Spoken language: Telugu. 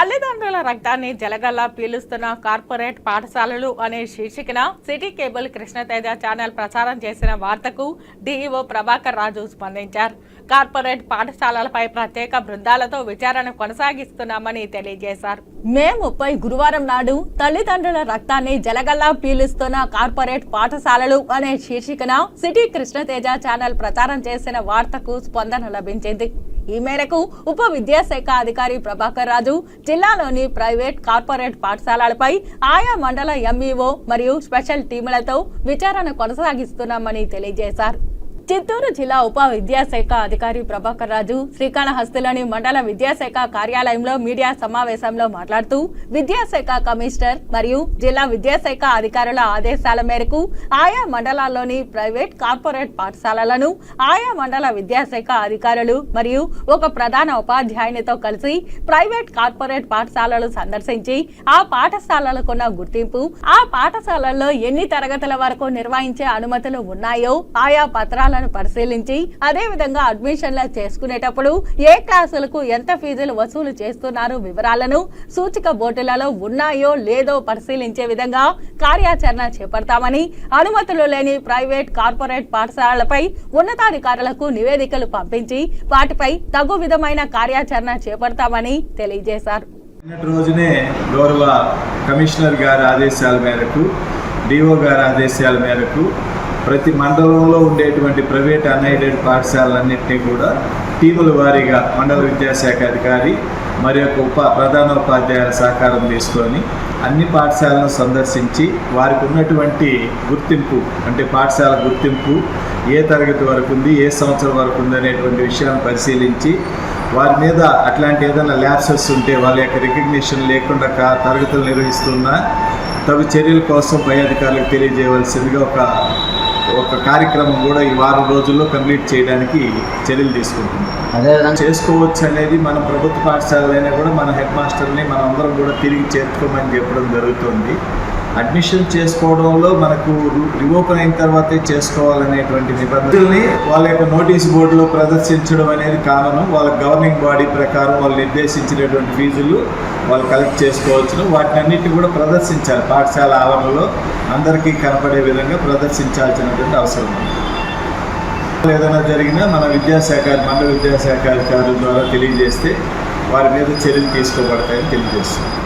తల్లిదండ్రుల రక్తాన్ని జలగల్లా పీలుస్తున్న కార్పొరేట్ పాఠశాలలు అనే శీర్షికన సిటీ కేబుల్ కృష్ణతేజ ఛానల్ ప్రచారం చేసిన వార్తకు డీఈఓ ప్రభాకర్ రాజు స్పందించారు. కార్పొరేట్ పాఠశాలలపై ప్రత్యేక బృందాలతో విచారణ కొనసాగిస్తున్నామని తెలియజేశారు. మే ముప్పై గురువారం నాడు తల్లిదండ్రుల రక్తాన్ని జలగల్లా పీలుస్తున్న కార్పొరేట్ పాఠశాలలు అనే శీర్షికన సిటీ కృష్ణతేజ ఛానల్ ప్రచారం చేసిన వార్తకు స్పందన లభించింది. ఈ మేరకు ఉప విద్యాశాఖ అధికారి ప్రభాకర్ రాజు జిల్లాలోని ప్రైవేట్ కార్పొరేట్ పాఠశాలలపై ఆయా మండల ఎంఈఓ మరియు స్పెషల్ టీములతో విచారణ కొనసాగిస్తున్నామని తెలియజేశారు. చిత్తూరు జిల్లా ఉప విద్యాశాఖ అధికారి ప్రభాకర్ రాజు శ్రీకాళహస్తిలోని మండల విద్యాశాఖ కార్యాలయంలో మీడియా సమావేశంలో మాట్లాడుతూ విద్యాశాఖ కమిషనర్ మరియు జిల్లా విద్యాశాఖ అధికారుల ఆదేశాల మేరకు ఆయా మండలాల్లోని ప్రైవేట్ కార్పొరేట్ పాఠశాలలను ఆయా మండల విద్యాశాఖ అధికారులు మరియు ఒక ప్రధాన ఉపాధ్యాయునితో కలిసి ప్రైవేట్ కార్పొరేట్ పాఠశాలలు సందర్శించి ఆ పాఠశాలలకున్న గుర్తింపు ఆ పాఠశాలల్లో ఎన్ని తరగతుల వరకు నిర్వహించే అనుమతులు ఉన్నాయో ఆయా పత్రాలను పరిశీలించి అదే విధంగా అడ్మిషన్లు చేసుకునేటప్పుడు ఏ క్లాసులకు ఎంత ఫీజులు వసూలు చేస్తున్నారు వివరాలను సూచిక బోర్డులలో ఉన్నాయో లేదో పరిశీలించే విధంగా కార్యాచరణ చేపడతామని అనుమతులు లేని ప్రైవేట్ కార్పొరేట్ పాఠశాలలపై ఉన్నతాధికారులకు నివేదికలు పంపించి వాటిపై తగు విధమైన కార్యాచరణ చేపడతామని తెలియజేశారు. రోజునే గౌరవ కమిషనర్ గారి ఆదేశాల మేరకు డిఓ గారి ఆదేశాల మేరకు ప్రతి మండలంలో ఉండేటువంటి ప్రైవేట్ అన్ఎయిడెడ్ పాఠశాలలన్నింటినీ కూడా టీముల వారీగా మండల విద్యాశాఖ అధికారి మరి యొక్క ఉప ప్రధానోపాధ్యాయుల సహకారం తీసుకొని అన్ని పాఠశాలను సందర్శించి వారికి ఉన్నటువంటి గుర్తింపు అంటే పాఠశాల గుర్తింపు ఏ తరగతి వరకు ఉంది ఏ సంవత్సరం వరకు ఉంది అనేటువంటి విషయాన్ని పరిశీలించి వారి మీద అట్లాంటి ఏదైనా ల్యాబ్సెస్ ఉంటే వాళ్ళ యొక్క రికగ్నిషన్ లేకుండా తరగతులు నిర్వహిస్తున్నా తగు చర్యల కోసం పై అధికారులకు తెలియజేయవలసిందిగా ఒక ఒక కార్యక్రమం కూడా ఈ వారం రోజుల్లో కంప్లీట్ చేయడానికి చర్యలు తీసుకుంటుంది. అదేవిధంగా చేసుకోవచ్చు అనేది మన ప్రభుత్వ పాఠశాలైనా కూడా మన హెడ్ మాస్టర్ని మనం అందరం కూడా తిరిగి చేర్చుకోమని చెప్పడం జరుగుతుంది. అడ్మిషన్ చేసుకోవడంలో మనకు రివోపన్ అయిన తర్వాతే చేసుకోవాలనేటువంటి నిబంధనల్ని వాళ్ళ యొక్క నోటీస్ బోర్డులో ప్రదర్శించడం అనేది కారణం వాళ్ళ గవర్నింగ్ బాడీ ప్రకారం వాళ్ళు నిర్దేశించినటువంటి ఫీజులు వాళ్ళు కలెక్ట్ చేసుకోవచ్చును. వాటిని అన్నిటి కూడా ప్రదర్శించాలి. పాఠశాల ఆవరణలో అందరికీ కనపడే విధంగా ప్రదర్శించాల్సినటువంటి అవసరం ఉంది. ఏదైనా జరిగినా మన విద్యాశాఖ మండల విద్యాశాఖ అధికారుల ద్వారా తెలియజేస్తే వారి మీద చర్యలు తీసుకోబడతాయని తెలియజేస్తుంది